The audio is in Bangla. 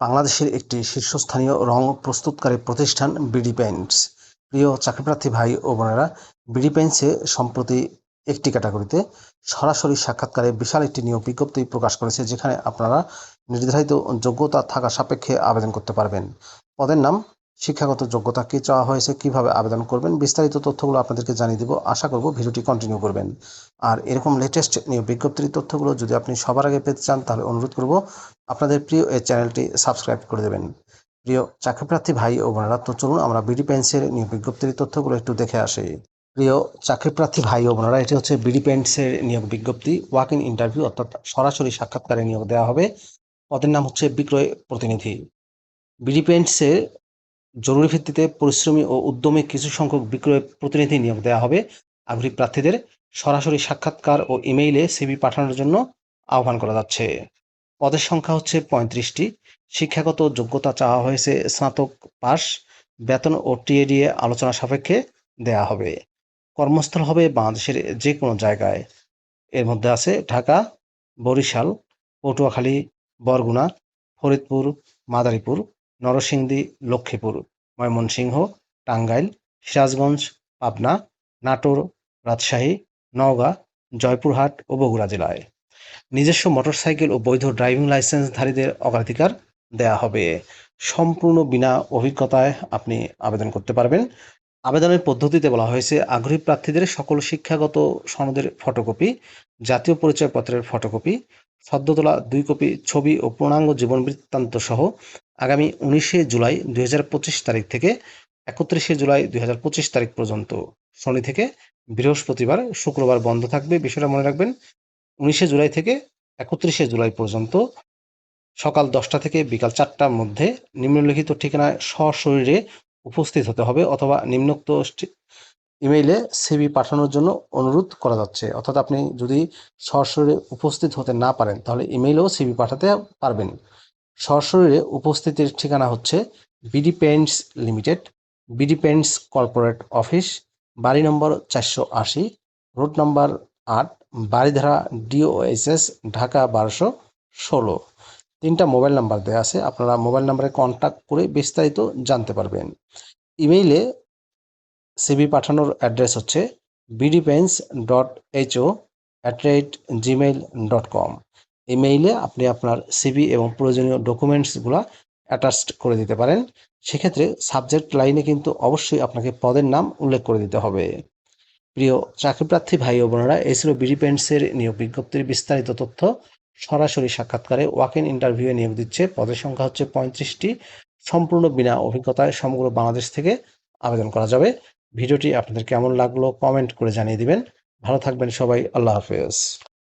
বাংলাদেশের একটি শীর্ষস্থানীয় রং প্রস্তুতকারী প্রতিষ্ঠান বিডি পেইন্টস। প্রিয় চাকরিপ্রার্থী ভাই ও বোনেরা, বিডি পেইন্টসে সম্প্রতি একটি ক্যাটাগরিতে সরাসরি সাক্ষাৎকারে বিশাল একটি নিয়োগ বিজ্ঞপ্তি প্রকাশ করেছে, যেখানে আপনারা নির্ধারিত যোগ্যতা থাকা সাপেক্ষে আবেদন করতে পারবেন। পদের নাম শিক্ষাগত যোগ্যতা কি চাওয়া হয়েছে, কীভাবে আবেদন করবেন, বিস্তারিত তথ্যগুলো আপনাদেরকে জানিয়ে দেবো। আশা করব ভিডিওটি কন্টিনিউ করবেন। আর এরকম লেটেস্ট নিয়োগ বিজ্ঞপ্তির তথ্যগুলো যদি আপনি সবার আগে পেতে চান, তাহলে অনুরোধ করব আপনাদের প্রিয় এই চ্যানেলটি সাবস্ক্রাইব করে দেবেন। প্রিয় চাকরিপ্রার্থী ভাই ও বোনেরা, তো চলুন আমরা বিডি পেন্টসের নিয়োগ বিজ্ঞপ্তির তথ্যগুলো একটু দেখে আসি। প্রিয় চাকরিপ্রার্থী ভাই ও বোনেরা, এটি হচ্ছে বিডি পেন্টসের নিয়োগ বিজ্ঞপ্তি। ওয়াক ইন ইন্টারভিউ অর্থাৎ সরাসরি সাক্ষাৎকারে নিয়োগ দেওয়া হবে। পদের নাম হচ্ছে বিক্রয় প্রতিনিধি। বিডি পেন্টসের জরুরি ভিত্তিতে পরিশ্রমী ও উদ্যমী কিছু সংখ্যক বিক্রয় প্রতিনিধি নিয়োগ দেওয়া হবে। আগ্রহী প্রার্থীদের সরাসরি সাক্ষাৎকার ও ইমেইলে সিভি পাঠানোর জন্য আহ্বান করা যাচ্ছে। পদের সংখ্যা হচ্ছে পঁয়ত্রিশটি। শিক্ষাগত যোগ্যতা চাওয়া হয়েছে স্নাতক পাস বেতন ও টিএডিএ আলোচনা সাপেক্ষে দেয়া হবে। কর্মস্থল হবে বাংলাদেশের যে কোনো জায়গায়। এর মধ্যে আছে ঢাকা, বরিশাল, পটুয়াখালী, বরগুনা, ফরিদপুর, মাদারীপুর, নরসিংদী, লক্ষ্মীপুর। ময়মনসিংহ, টাঙ্গাইল, সিরাজগঞ্জ, পাবনা, নাটোর, রাজশাহী, নওগাঁ, জয়পুরহাট ও বগুড়া জেলায়। নিজস্ব মোটরসাইকেল ও বৈধ ড্রাইভিং লাইসেন্সধারীদের অগ্রাধিকার দেয়া হবে। সম্পূর্ণ বিনা অভিজ্ঞতায় আপনি আবেদন করতে পারবেন। আবেদনের পদ্ধতিতে বলা হয়েছে, আগ্রহী প্রার্থীদের সকল শিক্ষাগত সনদের ফটোকপি, জাতীয় পরিচয়পত্রের ফটোকপি সদ্য তোলা দুই কপি ছবি ও পূর্ণাঙ্গ জীবন বৃত্তান্ত সহ আগামী উনিশে জুলাই দুই হাজার পঁচিশ তারিখ থেকে একত্রিশে জুলাই দুই হাজার পঁচিশ তারিখ পর্যন্ত। শনি থেকে বৃহস্পতিবার শুক্রবার বন্ধ থাকবে, বিষয়টা মনে রাখবেন। উনিশে জুলাই থেকে একত্রিশে জুলাই পর্যন্ত সকাল দশটা থেকে বিকাল চারটার মধ্যে নিম্নলিখিত ঠিকানায় সশরীরে উপস্থিত হতে হবে অথবা নিম্নোক্ত ইমেইলে সিভি পাঠানোর জন্য অনুরোধ করা যাচ্ছে। অর্থাৎ আপনি যদি সরাসরি উপস্থিত হতে না পারেন, তাহলে ইমেইলেও সিভি পাঠাতে পারবেন। সরাসরি উপস্থিতির ঠিকানা হচ্ছে BD paints limited BD paints corporate office বাড়ি নম্বর চারশো আশি, রোড নম্বর আট বাড়িধারা ডিওএসএস ঢাকা বারোশো ষোলো। তিনটা মোবাইল নাম্বার দেওয়া আছে, আপনারা মোবাইল নাম্বারে কন্ট্যাক্ট করে বিস্তারিত জানতে পারবেন। ইমেইলে সিবি পাঠানোর অ্যাড্রেস হচ্ছে BD paints dot HO at rate Gmail dot com ইমেইলে আপনি আপনার সিবি এবং প্রয়োজনীয় ডকুমেন্টসগুলো অ্যাটাচড করে দিতে পারেন। সেক্ষেত্রে সাবজেক্ট লাইনে কিন্তু অবশ্যই আপনাকে পদের নাম উল্লেখ করে দিতে হবে। প্রিয় চাকরিপ্রার্থী ভাই ও বোনেরা, এই ছিল বিডি পেন্টসের নিয়োগ বিজ্ঞপ্তির বিস্তারিত তথ্য। সরাসরি সাক্ষাৎকারে ওয়াক ইন ইন্টারভিউয়ে নিয়োগ দিচ্ছে। পদের সংখ্যা হচ্ছে পঁয়ত্রিশটি। সম্পূর্ণ বিনা অভিজ্ঞতায় সমগ্র বাংলাদেশ থেকে আবেদন করা যাবে। ভিডিওটি আপনাদের কেমন লাগল কমেন্ট করে জানিয়ে দিবেন। ভালো থাকবেন সবাই। আল্লাহ হাফেজ।